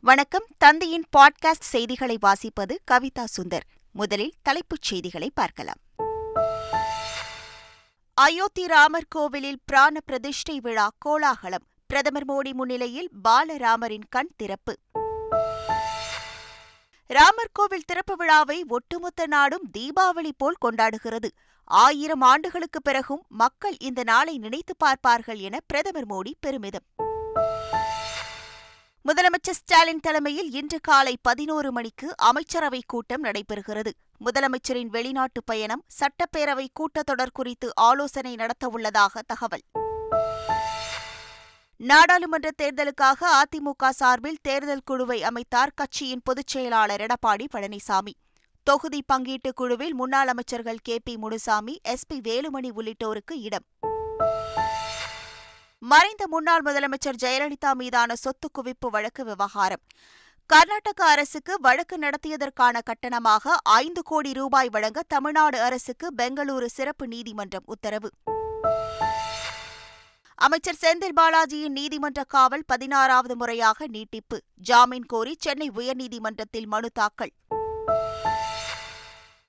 வணக்கம். தந்தையின் பாட்காஸ்ட் செய்திகளை வாசிப்பது கவிதா சுந்தர். முதலில் தலைப்புச் செய்திகளை பார்க்கலாம். அயோத்தி ராமர் கோவிலில் பிராண பிரதிஷ்டை விழா கோலாகலம். பிரதமர் மோடி முன்னிலையில் பாலராமரின் கண் திறப்பு. ராமர் கோவில் திறப்பு விழாவை ஒட்டுமொத்த நாடும் தீபாவளி போல் கொண்டாடுகிறது. ஆயிரம் ஆண்டுகளுக்கு பிறகும் மக்கள் இந்த நாளை நினைத்து பார்ப்பார்கள் என பிரதமர் மோடி பெருமிதம். முதலமைச்சர் ஸ்டாலின் தலைமையில் இன்று காலை பதினோரு மணிக்கு அமைச்சரவை கூட்டம் நடைபெறுகிறது. முதலமைச்சரின் வெளிநாட்டு பயணம் சட்டப்பேரவை கூட்டத்தொடர் குறித்து ஆலோசனை நடத்தவுள்ளதாக தகவல். நாடாளுமன்ற தேர்தலுக்காக அதிமுக சார்பில் தேர்தல் குழுவை அமைத்தார் கட்சியின் பொதுச் செயலாளர் எடப்பாடி பழனிசாமி. தொகுதி பங்கீட்டு குழுவில் முன்னாள் அமைச்சர்கள் K P Munusamy S P Velumani உள்ளிட்டோருக்கு இடம். மறைந்த முன்னாள் முதலமைச்சர் ஜெயலலிதா மீதான சொத்து குவிப்பு வழக்கு விவகாரம். கர்நாடக அரசுக்கு வழக்கு நடத்தியதற்கான கட்டணமாக ஐந்து கோடி ரூபாய் வழங்க தமிழ்நாடு அரசுக்கு பெங்களூரு சிறப்பு நீதிமன்றம் உத்தரவு. அமைச்சர் செந்தில் பாலாஜியின் நீதிமன்ற காவல் பதினாறாவது முறையாக நீட்டிப்பு. ஜாமீன் கோரி சென்னை உயர்நீதிமன்றத்தில் மனு தாக்கல்.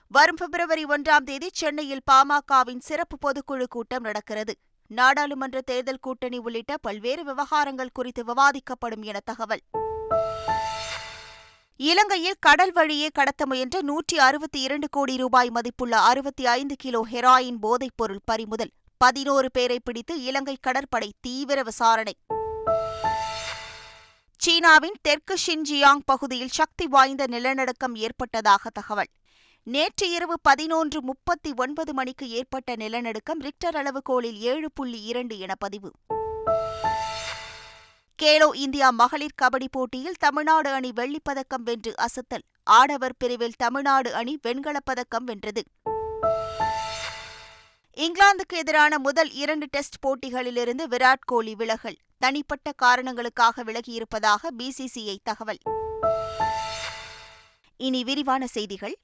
வரும் பிப்ரவரி ஒன்றாம் தேதி சென்னையில் பாமகவின் சிறப்பு பொதுக்குழு கூட்டம் நடக்கிறது. நாடாளுமன்ற தேர்தல் கூட்டணி உள்ளிட்ட பல்வேறு விவகாரங்கள் குறித்து விவாதிக்கப்படும் என தகவல். இலங்கையில் கடல் வழியே கடத்த முயன்ற நூற்றி அறுபத்தி இரண்டு கோடி ரூபாய் மதிப்புள்ள அறுபத்தி ஐந்து கிலோ ஹெராயின் போதைப்பொருள் பறிமுதல். பதினோரு பேரை பிடித்து இலங்கை கடற்படை தீவிர விசாரணை. சீனாவின் தெற்கு ஷின்ஜியாங் பகுதியில் சக்தி வாய்ந்த நிலநடுக்கம் ஏற்பட்டதாக தகவல். நேற்று இரவு பதினொன்று முப்பத்தி ஒன்பது மணிக்கு ஏற்பட்ட நிலநடுக்கம் ரிக்டர் அளவுகோலில் ஏழு புள்ளி இரண்டு என பதிவு. கேலோ இந்தியா மகளிர் கபடி போட்டியில் தமிழ்நாடு அணி வெள்ளிப்பதக்கம் வென்று அசத்தல். ஆடவர் பிரிவில் தமிழ்நாடு அணி வெண்கலப் பதக்கம் வென்றது. இங்கிலாந்துக்கு எதிரான முதல் இரண்டு டெஸ்ட் போட்டிகளிலிருந்து விராட் கோலி விலகல். தனிப்பட்ட காரணங்களுக்காக விலகியிருப்பதாக பிசிசிஐ தகவல். இனி விரிவான செய்திகள்.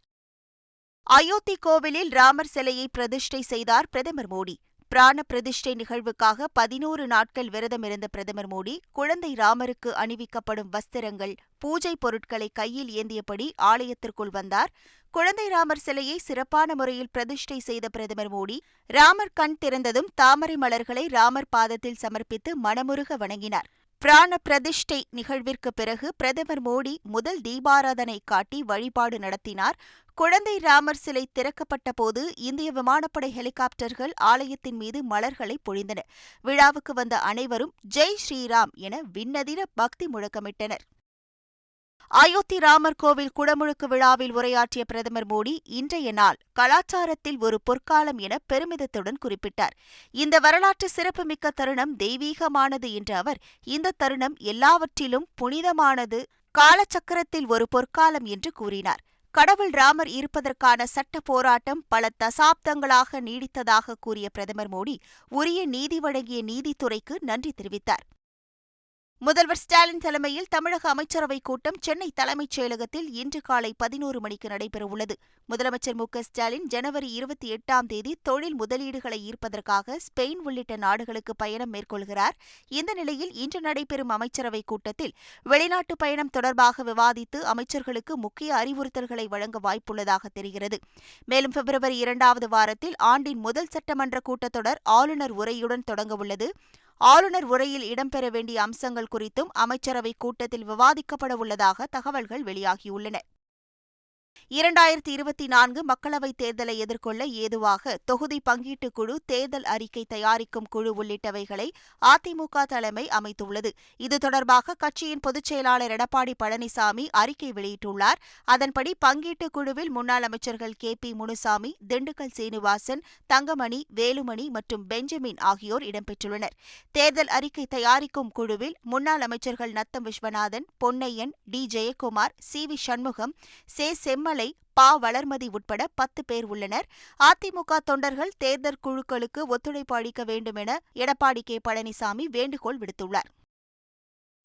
அயோத்தி கோவிலில் ராமர் சிலையை பிரதிஷ்டை செய்தார் பிரதமர் மோடி. பிராண பிரதிஷ்டை நிகழ்வுக்காக பதினோரு நாட்கள் விரதமிருந்த பிரதமர் மோடி குழந்தை ராமருக்கு அணிவிக்கப்படும் வஸ்திரங்கள் பூஜை பொருட்களை கையில் ஏந்தியபடி ஆலயத்திற்குள் வந்தார். குழந்தை ராமர் சிலையை சிறப்பான முறையில் பிரதிஷ்டை செய்த பிரதமர் மோடி ராமர் கண் திறந்ததும் தாமரை மலர்களை ராமர் பாதத்தில் சமர்ப்பித்து மனமுருக வணங்கினார். பிராண பிரதிஷ்டை நிகழ்விற்கு பிறகு பிரதமர் மோடி முதல் தீபாராதனை காட்டி வழிபாடு நடத்தினார். குழந்தை ராமர் சிலை திறக்கப்பட்ட போது இந்திய விமானப்படை ஹெலிகாப்டர்கள் ஆலயத்தின் மீது மலர்களை பொழிந்தன. விழாவுக்கு வந்த அனைவரும் ஜெய் ஸ்ரீராம் என விண்ணதிர பக்தி முழக்கமிட்டனர். அயோத்தி ராமர் கோவில் குடமுழுக்கு விழாவில் உரையாற்றிய பிரதமர் மோடி இன்றைய நாள் கலாச்சாரத்தில் ஒரு பொற்காலம் என பெருமிதத்துடன் குறிப்பிட்டார். இந்த வரலாற்று சிறப்புமிக்க தருணம் தெய்வீகமானது என்ற அவர் இந்த தருணம் எல்லாவற்றிலும் புனிதமானது காலச்சக்கரத்தில் ஒரு பொற்காலம் என்று கூறினார். கடவுள் ராமர் இருப்பதற்கான சட்ட போராட்டம் பல தசாப்தங்களாக நீடித்ததாக கூறிய பிரதமர் மோடி உரிய நீதி வழங்கிய நீதித்துறைக்கு நன்றி தெரிவித்தார். முதல்வர் ஸ்டாலின் தலைமையில் தமிழக அமைச்சரவைக் கூட்டம் சென்னை தலைமைச் செயலகத்தில் இன்று காலை பதினோரு மணிக்கு நடைபெறவுள்ளது. முதலமைச்சர் மு ஸ்டாலின் ஜனவரி இருபத்தி எட்டாம் தேதி தொழில் முதலீடுகளை ஈர்ப்பதற்காக ஸ்பெயின் உள்ளிட்ட நாடுகளுக்கு பயணம் மேற்கொள்கிறார். இந்த நிலையில் இன்று நடைபெறும் அமைச்சரவைக் கூட்டத்தில் வெளிநாட்டு பயணம் தொடர்பாக விவாதித்து அமைச்சர்களுக்கு முக்கிய அறிவுறுத்தல்களை வழங்க வாய்ப்புள்ளதாக தெரிகிறது. மேலும் பிப்ரவரி இரண்டாவது வாரத்தில் ஆண்டின் முதல் சட்டமன்ற கூட்டத்தொடர் ஆளுநர் உரையுடன் தொடங்கவுள்ளது. ஆளுநர் உரையில் இடம்பெற வேண்டிய அம்சங்கள் குறித்தும் அமைச்சரவைக் கூட்டத்தில் விவாதிக்கப்பட உள்ளதாக தகவல்கள் வெளியாகியுள்ளன. இரண்டாயிரத்தி இருபத்தி நான்கு மக்களவைத் தேர்தலை எதிர்கொள்ள ஏதுவாக தொகுதி பங்கீட்டுக் குழு தேர்தல் அறிக்கை தயாரிக்கும் குழு உள்ளிட்டவைகளை அதிமுக தலைமை அமைத்துள்ளது. இது தொடர்பாக கட்சியின் பொதுச் செயலாளர் எடப்பாடி பழனிசாமி அறிக்கை வெளியிட்டுள்ளார். அதன்படி பங்கீட்டுக் குழுவில் முன்னாள் அமைச்சர்கள் கே பி முனுசாமி திண்டுக்கல் சீனிவாசன் தங்கமணி வேலுமணி மற்றும் பெஞ்சமின் ஆகியோர் இடம்பெற்றுள்ளனர். தேர்தல் அறிக்கை தயாரிக்கும் குழுவில் முன்னாள் அமைச்சர்கள் Natham Viswanathan Ponnaiyan D Jayakumar C V Shanmugam சே செம் திருமலை பா வளர்மதி உட்பட பத்து பேர் உள்ளனர். அதிமுக தொண்டர்கள் தேர்தல் குழுக்களுக்கு ஒத்துழைப்பு அளிக்க வேண்டும் என எடப்பாடி கே. பழனிசாமி வேண்டுகோள் விடுத்துள்ளார்.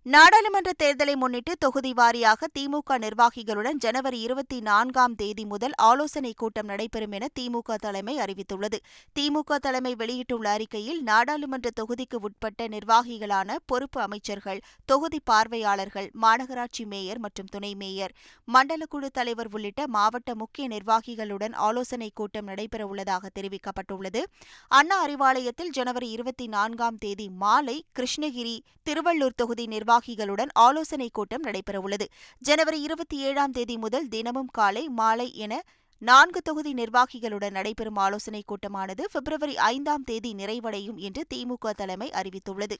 நாடாளுமன்ற தேர்தலை முன்னிட்டு தொகுதி வாரியாக திமுக நிர்வாகிகளுடன் ஜனவரி இருபத்தி நான்காம் தேதி முதல் ஆலோசனைக் கூட்டம் நடைபெறும் என திமுக தலைமை அறிவித்துள்ளது. திமுக தலைமை வெளியிட்டுள்ள அறிக்கையில் நாடாளுமன்ற தொகுதிக்கு உட்பட்ட நிர்வாகிகளான பொறுப்பு அமைச்சர்கள் தொகுதி பார்வையாளர்கள் மாநகராட்சி மேயர் மற்றும் துணை மேயர் மண்டல குழு தலைவர் உள்ளிட்ட மாவட்ட முக்கிய நிர்வாகிகளுடன் ஆலோசனைக் கூட்டம் நடைபெறவுள்ளதாக தெரிவிக்கப்பட்டுள்ளது. அண்ணா அறிவாலயத்தில் ஜனவரி இருபத்தி நான்காம் தேதி மாலை கிருஷ்ணகிரி திருவள்ளூர் தொகுதி நிர்வாகிகளுடன் ஆலோசனைக் கூட்டம் நடைபெறவுள்ளது. ஜனவரி இருபத்தி ஏழாம் தேதி முதல் தினமும் காலை மாலை என நான்கு தொகுதி நிர்வாகிகளுடன் நடைபெறும் ஆலோசனைக் கூட்டமானது பிப்ரவரி ஐந்தாம் தேதி நிறைவடையும் என்று திமுக தலைமை அறிவித்துள்ளது.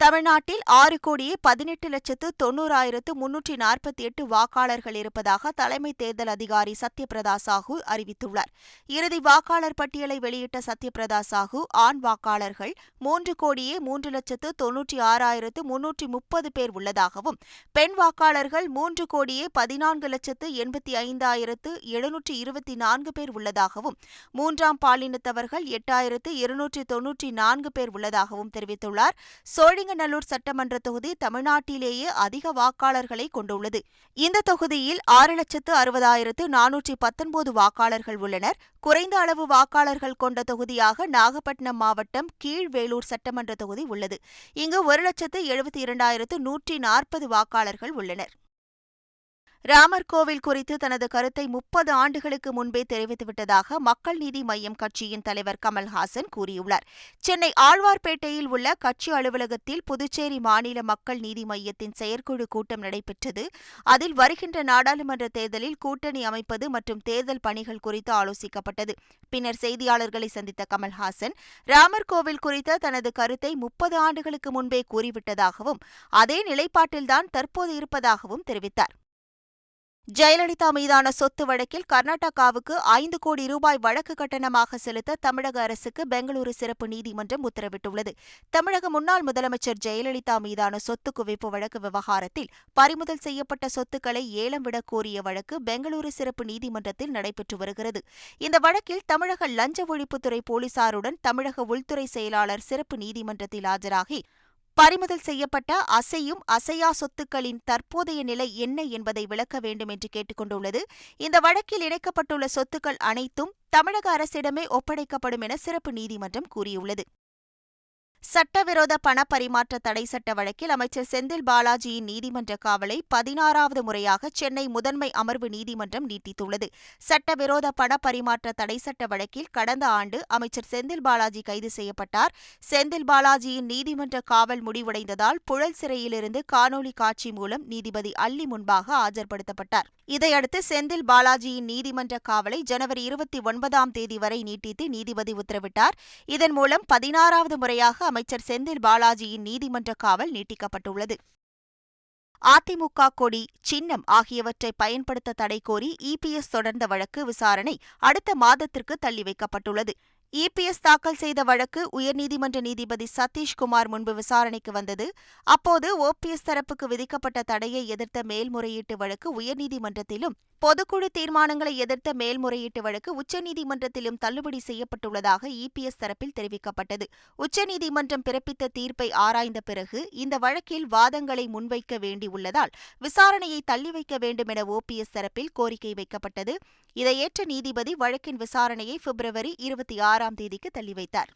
தமிழ்நாட்டில் ஆறு கோடியே பதினெட்டு லட்சத்து தொன்னூறாயிரத்து முன்னூற்றி நாற்பத்தி எட்டு வாக்காளர்கள் இருப்பதாக தலைமை தேர்தல் அதிகாரி சத்யபிரதா சாஹூ அறிவித்துள்ளார். இறுதி வாக்காளர் பட்டியலை வெளியிட்ட சத்யபிரதா சாஹூ ஆண் வாக்காளர்கள் மூன்று கோடியே மூன்று லட்சத்து தொன்னூற்றி ஆறாயிரத்து முன்னூற்றி முப்பது பேர் உள்ளதாகவும் பெண் வாக்காளர்கள் மூன்று கோடியே பதினான்கு லட்சத்து எண்பத்தி ஐந்தாயிரத்து எழுநூற்றி இருபத்தி நான்கு பேர் உள்ளதாகவும் மூன்றாம் பாலினத்தவர்கள் எட்டாயிரத்து இருநூற்றி தொன்னூற்றி நான்கு பேர் உள்ளதாகவும் தெரிவித்துள்ளார். சோழி ஸ்ரீரங்கநல்லூர் சட்டமன்ற தொகுதி தமிழ்நாட்டிலேயே அதிக வாக்காளர்களை கொண்டுள்ளது. இந்த தொகுதியில் ஆறு லட்சத்து அறுபதாயிரத்து நானூற்றி பத்தொன்பது வாக்காளர்கள் உள்ளனர். குறைந்த அளவு வாக்காளர்கள் கொண்ட தொகுதியாக நாகப்பட்டினம் மாவட்டம் கீழ்வேலூர் சட்டமன்ற தொகுதி உள்ளது. இங்கு ஒரு லட்சத்து எழுபத்தி இரண்டாயிரத்து நூற்றி நாற்பது வாக்காளர்கள் உள்ளனர். ராமர் கோவில் குறித்து தனது கருத்தை முப்பது ஆண்டுகளுக்கு முன்பே தெரிவித்துவிட்டதாக மக்கள் நீதி மய்யம் கட்சியின் தலைவர் கமல்ஹாசன் கூறியுள்ளார். சென்னை ஆழ்வார்பேட்டையில் உள்ள கட்சி அலுவலகத்தில் புதுச்சேரி மாநில மக்கள் நீதி மையத்தின் செயற்குழு கூட்டம் நடைபெற்றது. அதில் வருகின்ற நாடாளுமன்ற தேர்தலில் கூட்டணி அமைப்பது மற்றும் தேர்தல் பணிகள் குறித்து ஆலோசிக்கப்பட்டது. பின்னர் செய்தியாளர்களை சந்தித்த கமல்ஹாசன் ராமர் கோவில் குறித்த தனது கருத்தை முப்பது ஆண்டுகளுக்கு முன்பே கூறிவிட்டதாகவும் அதே நிலைப்பாட்டில்தான் தற்போது இருப்பதாகவும் தெரிவித்தார். ஜெயலலிதா மீதான சொத்து வழக்கில் கர்நாடகாவுக்கு ஐந்து கோடி ரூபாய் வழக்கு கட்டணமாக செலுத்த தமிழக அரசுக்கு பெங்களூரு சிறப்பு நீதிமன்றம் உத்தரவிட்டுள்ளது. தமிழக முன்னாள் முதலமைச்சர் ஜெயலலிதா மீதான சொத்து குவிப்பு வழக்கு விவகாரத்தில் பறிமுதல் செய்யப்பட்ட சொத்துக்களை ஏலம் விட கோரிய வழக்கு பெங்களூரு சிறப்பு நீதிமன்றத்தில் நடைபெற்று வருகிறது. இந்த வழக்கில் தமிழக லஞ்ச ஒழிப்புத்துறை போலீசாருடன் தமிழக உள்துறை செயலாளர் சிறப்பு நீதிமன்றத்தில் ஆஜராகி பறிமுதல் செய்யப்பட்ட அசையும் அசையா சொத்துக்களின் தற்போதைய நிலை என்ன என்பதை விளக்க வேண்டும் என்று கேட்டுக்கொண்டுள்ளது. இந்த வழக்கில் இணைக்கப்பட்டுள்ள சொத்துக்கள் அனைத்தும் தமிழக அரசிடமே ஒப்படைக்கப்படும் என சிறப்பு நீதிமன்றம் கூறியுள்ளது. சட்டவிரோத பண பரிமாற்ற தடை சட்ட வழக்கில் அமைச்சர் செந்தில் பாலாஜியின் நீதிமன்ற காவலை பதினாறாவது முறையாக சென்னை முதன்மை அமர்வு நீதிமன்றம் நீட்டித்துள்ளது. சட்டவிரோத பண பரிமாற்ற தடை சட்ட வழக்கில் கடந்த ஆண்டு அமைச்சர் செந்தில் பாலாஜி கைது செய்யப்பட்டார். செந்தில் பாலாஜியின் நீதிமன்ற காவல் முடிவடைந்ததால் புழல் சிறையிலிருந்து காணொலி காட்சி மூலம் நீதிபதி அல்லி முன்பாக ஆஜர்படுத்தப்பட்டார். இதையடுத்து செந்தில் பாலாஜியின் நீதிமன்ற காவலை ஜனவரி இருபத்தி ஒன்பதாம் தேதி வரை நீட்டித்து நீதிபதி உத்தரவிட்டார். இதன் மூலம் பதினாறாவது முறையாக அமைச்சர் செந்தில் பாலாஜியின் நீதிமன்ற காவல் நீட்டிக்கப்பட்டுள்ளது. அதிமுக கொடி சின்னம் ஆகியவற்றை பயன்படுத்த தடை கோரி இபிஎஸ் தொடர்ந்த வழக்கு விசாரணை அடுத்த மாதத்திற்கு தள்ளி வைக்கப்பட்டுள்ளது. இபிஎஸ் தாக்கல் செய்த வழக்கு உயர்நீதிமன்ற நீதிபதி சதீஷ்குமார் முன்பு விசாரணைக்கு வந்தது. அப்போது ஓபிஎஸ் தரப்புக்கு விதிக்கப்பட்ட தடையை எதிர்த்த மேல்முறையீட்டு வழக்கு உயர்நீதிமன்றத்திலும் பொதுக்குழு தீர்மானங்களை எதிர்த்த மேல்முறையீட்டு வழக்கு உச்சநீதிமன்றத்திலும் தள்ளுபடி செய்யப்பட்டுள்ளதாக இபிஎஸ் தரப்பில் தெரிவிக்கப்பட்டது. உச்சநீதிமன்றம் பிறப்பித்த தீர்ப்பை ஆராய்ந்த பிறகு இந்த வழக்கில் வாதங்களை முன்வைக்க வேண்டியுள்ளதால் விசாரணையை தள்ளி வைக்க வேண்டும் என ஓபிஎஸ் தரப்பில் கோரிக்கை வைக்கப்பட்டது. இதை ஏற்ற நீதிபதி வழக்கின் விசாரணையை பிப்ரவரி இருபத்தி ஆறாம் தேதிக்கு தள்ளி வைத்தார்.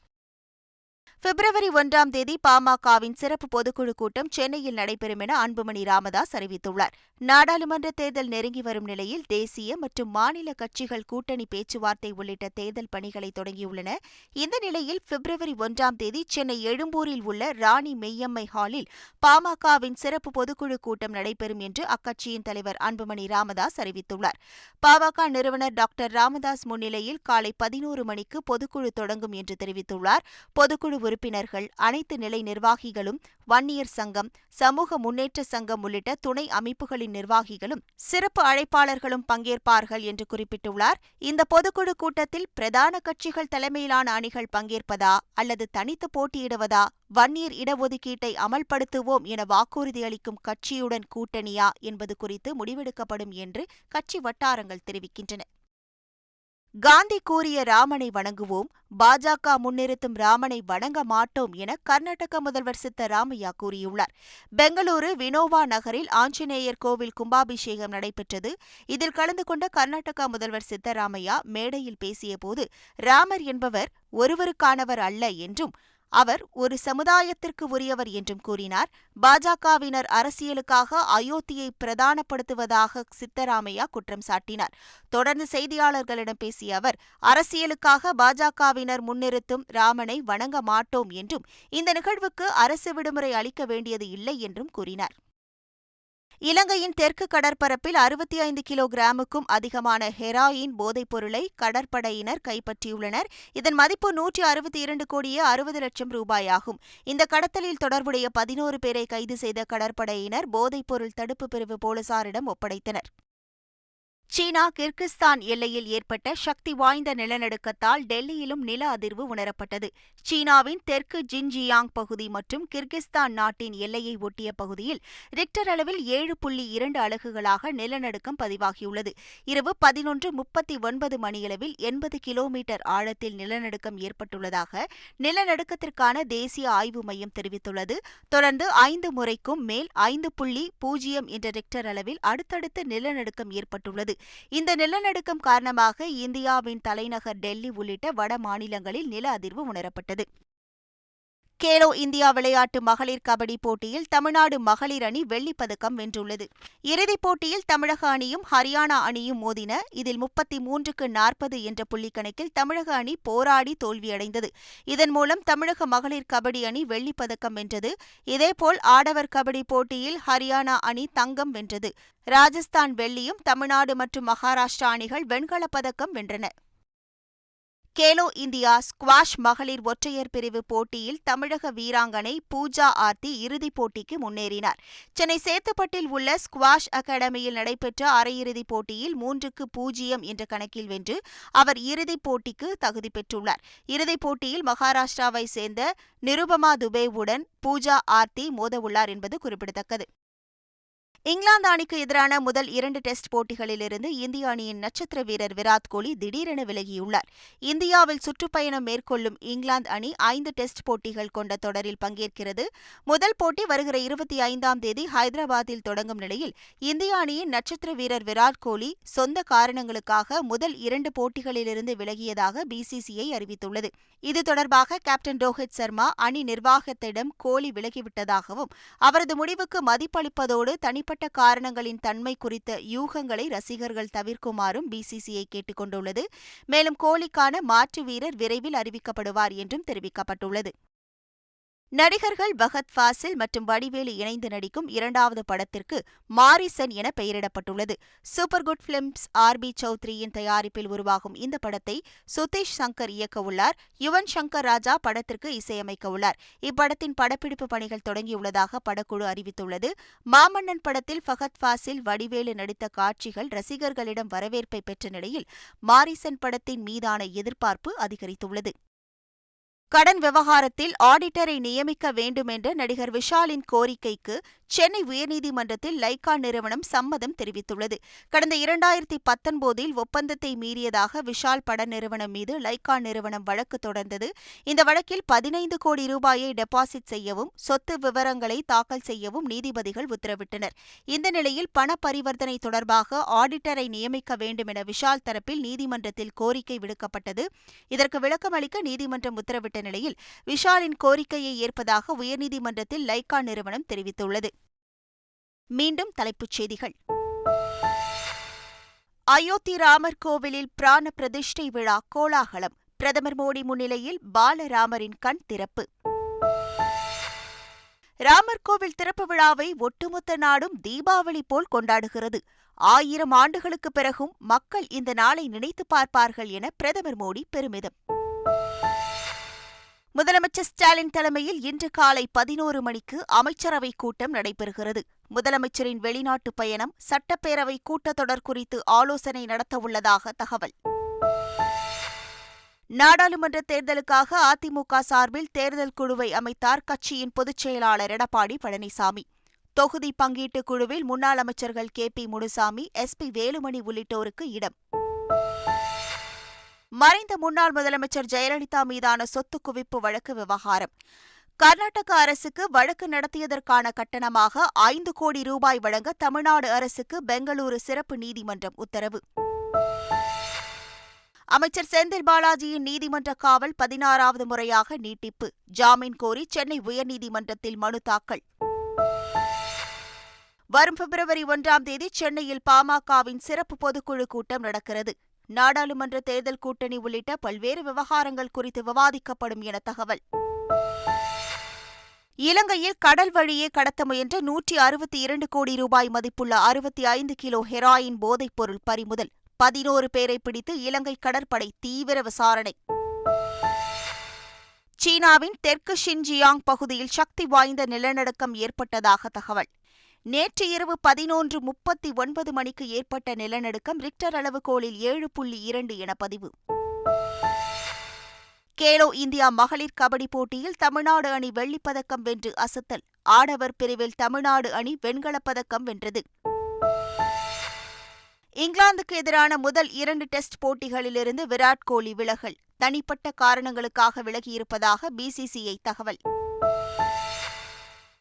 பிப்ரவரி ஒன்றாம் தேதி பாமகவின் சிறப்பு பொதுக்குழு கூட்டம் சென்னையில் நடைபெறும் என அன்புமணி ராமதாஸ் அறிவித்துள்ளார். நாடாளுமன்ற தேர்தல் நெருங்கி வரும் நிலையில் தேசிய மற்றும் மாநில கட்சிகள் கூட்டணி பேச்சுவார்த்தை உள்ளிட்ட தேர்தல் பணிகளை தொடங்கியுள்ளன. இந்த நிலையில் பிப்ரவரி ஒன்றாம் தேதி சென்னை எழும்பூரில் உள்ள ராணி மெய்யம்மை ஹாலில் பாமகவின் சிறப்பு பொதுக்குழு கூட்டம் நடைபெறும் என்று அக்கட்சியின் தலைவர் அன்புமணி ராமதாஸ் அறிவித்துள்ளார். பாமக நிறுவனர் டாக்டர் ராமதாஸ் முன்னிலையில் காலை பதினோரு மணிக்கு பொதுக்குழு தொடங்கும் என்று தெரிவித்துள்ளார். பொதுக்குழு உறுப்பினர்கள் அனைத்து நிலை நிர்வாகிகளும் வன்னியர் சங்கம் சமூக முன்னேற்ற சங்கம் உள்ளிட்ட துணை அமைப்புகளின் நிர்வாகிகளும் சிறப்பு அழைப்பாளர்களும் பங்கேற்பார்கள் என்று குறிப்பிட்டுள்ளார். இந்த பொதுக்குழு கூட்டத்தில் பிரதான கட்சிகள் தலைமையிலான அணிகள் பங்கேற்பதா அல்லது தனித்து போட்டியிடுவதா வன்னியர் இடஒதுக்கீட்டை அமல்படுத்துவோம் என வாக்குறுதி அளிக்கும் கட்சியுடன் கூட்டணியா என்பது குறித்து முடிவெடுக்கப்படும் என்று கட்சி வட்டாரங்கள் தெரிவிக்கின்றன. காந்தி கூறிய ராமனை வணங்குவோம் பாஜக முன்னிறுத்தும் ராமனை வணங்க மாட்டோம் என கர்நாடக முதல்வர் சித்தராமையா கூறியுள்ளார். பெங்களூரு வினோவா நகரில் ஆஞ்சநேயர் கோவில் கும்பாபிஷேகம் நடைபெற்றது. இதில் கலந்து கொண்ட கர்நாடக முதல்வர் சித்தராமையா மேடையில் பேசியபோது ராமர் என்பவர் ஒருவருக்கானவர் அல்ல என்றும் அவர் ஒரு சமுதாயத்திற்கு உரியவர் என்றும் கூறினார். பாஜகவினர் அரசியலுக்காக அயோத்தியை பிரதானப்படுத்துவதாக சித்தராமையா குற்றம் சாட்டினார். தொடர்ந்து செய்தியாளர்களிடம் பேசிய அவர் அரசியலுக்காக பாஜகவினர் முன்னிறுத்தும் ராமனை வணங்க மாட்டோம் என்றும் இந்த நிகழ்வுக்கு அரசு விடுமுறை அளிக்க வேண்டியது இல்லை என்றும் கூறினார். இலங்கையின் தெற்கு கடற்பரப்பில் அறுபத்தி ஐந்து கிலோ கிராமுக்கும் அதிகமான ஹெராயின் போதைப் பொருளை கடற்படையினர் கைப்பற்றியுள்ளனர். இதன் மதிப்பு நூற்றி அறுபத்தி இரண்டு கோடியே அறுபது லட்சம் ரூபாயாகும். இந்த கடத்தலில் தொடர்புடைய பதினோரு பேரை கைது செய்த கடற்படையினர் போதைப்பொருள் தடுப்பு பிரிவு போலீசாரிடம் ஒப்படைத்தனர். சீனா கிர்கிஸ்தான் எல்லையில் ஏற்பட்ட சக்தி வாய்ந்த நிலநடுக்கத்தால் டெல்லியிலும் நில அதிர்வு உணரப்பட்டது. சீனாவின் தெற்கு ஜின்ஜியாங் பகுதி மற்றும் கிர்கிஸ்தான் நாட்டின் எல்லையை ஒட்டிய பகுதியில் ரிக்டர் அளவில் ஏழு புள்ளி இரண்டு அலகுகளாக நிலநடுக்கம் பதிவாகியுள்ளது. இரவு பதினொன்று முப்பத்தி ஒன்பது மணியளவில் எண்பது கிலோமீட்டர் ஆழத்தில் நிலநடுக்கம் ஏற்பட்டுள்ளதாக நிலநடுக்கத்திற்கான தேசிய ஆய்வு மையம் தெரிவித்துள்ளது. தொடர்ந்து ஐந்து முறைக்கும் மேல் ஐந்து புள்ளி பூஜ்ஜியம் என்ற ரிக்டர் அளவில் அடுத்தடுத்து நிலநடுக்கம் ஏற்பட்டுள்ளது. இந்த நிலநடுக்கம் காரணமாக இந்தியாவின் தலைநகர் டெல்லி உள்ளிட்ட வட மாநிலங்களில் நில அதிர்வு உணரப்பட்டது. கேலோ இந்தியா விளையாட்டு மகளிர் கபடி போட்டியில் தமிழ்நாடு மகளிர் அணி வெள்ளிப்பதக்கம் வென்றுள்ளது. இறுதிப் போட்டியில் தமிழக அணியும் ஹரியானா அணியும் மோதின இதில் முப்பத்தி மூன்றுக்கு நாற்பது என்ற புள்ளிக்கணக்கில் தமிழக அணி போராடி தோல்வியடைந்தது. இதன் மூலம் தமிழக மகளிர் கபடி அணி வெள்ளிப்பதக்கம் வென்றது. இதேபோல் ஆடவர் கபடி போட்டியில் ஹரியானா அணி தங்கம் வென்றது. ராஜஸ்தான் வெள்ளியும் தமிழ்நாடு மற்றும் மகாராஷ்டிரா அணிகள் வெண்கலப் பதக்கம் வென்றன. கேலோ இந்தியா ஸ்குவாஷ் மகளிர் ஒற்றையர் பிரிவு போட்டியில் தமிழக வீராங்கனை பூஜா ஆர்த்தி இறுதிப் போட்டிக்கு முன்னேறினார். சென்னை சேத்துப்பட்டில் உள்ள ஸ்குவாஷ் அகாடமியில் நடைபெற்ற அரையிறுதிப் போட்டியில் மூன்றுக்கு பூஜ்ஜியம் என்ற கணக்கில் வென்று அவர் இறுதிப் போட்டிக்கு தகுதி பெற்றுள்ளார். இறுதிப் போட்டியில் மகாராஷ்டிராவை சேர்ந்த நிருபமா துபேவுடன் பூஜா ஆர்த்தி மோதவுள்ளார் என்பது குறிப்பிடத்தக்கது. இங்கிலாந்து அணிக்கு எதிரான முதல் இரண்டு டெஸ்ட் போட்டிகளிலிருந்து இந்திய அணியின் நட்சத்திர வீரர் விராட் கோலி திடீரென விலகியுள்ளார். இந்தியாவில் சுற்றுப்பயணம் மேற்கொள்ளும் இங்கிலாந்து அணி ஐந்து டெஸ்ட் போட்டிகள் கொண்ட தொடரில் பங்கேற்கிறது. முதல் போட்டி வருகிற இருபத்தி ஐந்தாம் தேதி ஹைதராபாத்தில் தொடங்கும் நிலையில் இந்திய அணியின் நட்சத்திர வீரர் விராட் கோலி சொந்த காரணங்களுக்காக முதல் இரண்டு போட்டிகளிலிருந்து விலகியதாக பிசிசிஐ அறிவித்துள்ளது. இது தொடர்பாக கேப்டன் ரோஹித் சர்மா அணி நிர்வாகத்திடம் கோலி விலகிவிட்டதாகவும் அவரது முடிவுக்கு மதிப்பளிப்பதோடு தனி தனிப்பட்ட காரணங்களின் தன்மை குறித்த யூகங்களை ரசிகர்கள் தவிர்க்குமாறும் பிசிசிஐ கேட்டுக் கொண்டுள்ளது மேலும் கோலிக்கான மாற்று வீரர் விரைவில் அறிவிக்கப்படுவார் என்றும் தெரிவிக்கப்பட்டுள்ளது. நடிகர்கள் பகத் ஃபாசில் மற்றும் வடிவேலு இணைந்து நடிக்கும் இரண்டாவது படத்திற்கு மாரிசன் என பெயரிடப்பட்டுள்ளது. Super Good Films R B சௌத்ரியின் தயாரிப்பில் உருவாகும் இந்த படத்தை சுதேஷ் சங்கர் இயக்கவுள்ளார் யுவன் சங்கர் ராஜா படத்திற்கு இசையமைக்க உள்ளார். இப்படத்தின் படப்பிடிப்பு பணிகள் தொடங்கியுள்ளதாக படக்குழு அறிவித்துள்ளது. மாமன்னன் படத்தில் ஃபகத் ஃபாசில் வடிவேலு நடித்த காட்சிகள் ரசிகர்களிடம் வரவேற்பை பெற்ற நிலையில் மாரிசன் படத்தின் மீதான எதிர்பார்ப்பு அதிகரித்துள்ளது. கடன் விவகாரத்தில் ஆடிட்டரை நியமிக்க வேண்டுமென்ற நடிகர் விஷாலின் கோரிக்கைக்கு சென்னை உயர்நீதிமன்றத்தில் லைகா நிறுவனம் சம்மதம் தெரிவித்துள்ளது. கடந்த இரண்டாயிரத்தி பத்தொன்பதில் ஒப்பந்தத்தை மீறியதாக விஷால் பட நிறுவனம் மீது லைகா நிறுவனம் வழக்கு தொடர்ந்தது. இந்த வழக்கில் பதினைந்து கோடி ரூபாயை டெபாசிட் செய்யவும் சொத்து விவரங்களை தாக்கல் செய்யவும் நீதிபதிகள் உத்தரவிட்டனர். இந்த நிலையில் பண பரிவர்த்தனை தொடர்பாக ஆடிட்டரை நியமிக்க வேண்டும் என விஷால் தரப்பில் நீதிமன்றத்தில் கோரிக்கை விடுக்கப்பட்டது. இதற்கு விளக்கமளிக்க நீதிமன்றம் உத்தரவிட்டது. உத்தரவிட்ட நிலையில் விஷாலின் கோரிக்கையை ஏற்பதாக உயர்நீதிமன்றத்தில் லைகா நிறுவனம் தெரிவித்துள்ளது. மீண்டும் தலைப்புச் செய்திகள். அயோத்தி ராமர் கோவிலில் பிராண பிரதிஷ்டை விழா கோலாகலம். பிரதமர் மோடி முன்னிலையில் பாலராமரின் கண் திறப்பு. ராமர் கோவில் திறப்பு விழாவை ஒட்டுமொத்த நாடும் தீபாவளி போல் கொண்டாடுகிறது. ஆயிரம் ஆண்டுகளுக்கு பிறகும் மக்கள் இந்த நாளை நினைத்து பார்ப்பார்கள் என பிரதமர் மோடி பெருமிதம். முதலமைச்சர் ஸ்டாலின் தலைமையில் இன்று காலை பதினோரு மணிக்கு அமைச்சரவைக் கூட்டம் நடைபெறுகிறது. முதலமைச்சரின் வெளிநாட்டு பயணம் சட்டப்பேரவை கூட்டத்தொடர் குறித்து ஆலோசனை நடத்தவுள்ளதாக தகவல். நாடாளுமன்ற தேர்தலுக்காக அதிமுக சார்பில் தேர்தல் குழுவை அமைத்தார் கட்சியின் பொதுச் செயலாளர் எடப்பாடி பழனிசாமி. தொகுதி பங்கீட்டு குழுவில் முன்னாள் அமைச்சர்கள் K P Munusamy S P Velumani உள்ளிட்டோருக்கு இடம். மறைந்த முன்னாள் முதலமைச்சர் ஜெயலலிதா மீதான சொத்து குவிப்பு வழக்கு விவகாரம். கர்நாடக அரசுக்கு வழக்கு நடத்தியதற்கான கட்டணமாக ஐந்து கோடி ரூபாய் வழங்க தமிழ்நாடு அரசுக்கு பெங்களூரு சிறப்பு நீதிமன்றம் உத்தரவு. அமைச்சர் செந்தில் பாலாஜியின் நீதிமன்ற காவல் பதினாறாவது முறையாக நீட்டிப்பு. ஜாமீன் கோரி சென்னை உயர்நீதிமன்றத்தில் மனு தாக்கல். வரும் பிப்ரவரி ஒன்றாம் தேதி சென்னையில் பாமகவின் சிறப்பு பொதுக்குழு கூட்டம் நடக்கிறது. நாடாளுமன்ற தேர்தல் கூட்டணி உள்ளிட்ட பல்வேறு விவகாரங்கள் குறித்து விவாதிக்கப்படும் என தகவல். இலங்கையில் கடல் வழியே கடத்த முயன்ற நூற்றி அறுபத்தி இரண்டு கோடி ரூபாய் மதிப்புள்ள அறுபத்தி ஐந்து கிலோ ஹெராயின் போதைப்பொருள் பறிமுதல். பதினோரு பேரை பிடித்து இலங்கை கடற்படை தீவிர விசாரணை. சீனாவின் தெற்கு ஷின்ஜியாங் பகுதியில் சக்தி வாய்ந்த நிலநடுக்கம் ஏற்பட்டதாக தகவல். நேற்று இரவு பதினொன்று முப்பத்தி ஒன்பது மணிக்கு ஏற்பட்ட நிலநடுக்கம் ரிக்டர் அளவுகோலில் ஏழு புள்ளி இரண்டு என பதிவு. கேலோ இந்தியா மகளிர் கபடி போட்டியில் தமிழ்நாடு அணி வெள்ளிப்பதக்கம் வென்று அசத்தல். ஆடவர் பிரிவில் தமிழ்நாடு அணி வெண்கலப் பதக்கம் வென்றது. இங்கிலாந்துக்கு எதிரான முதல் இரண்டு டெஸ்ட் போட்டிகளிலிருந்து விராட் கோலி விலகல். தனிப்பட்ட காரணங்களுக்காக விலகியிருப்பதாக பிசிசிஐ தகவல்.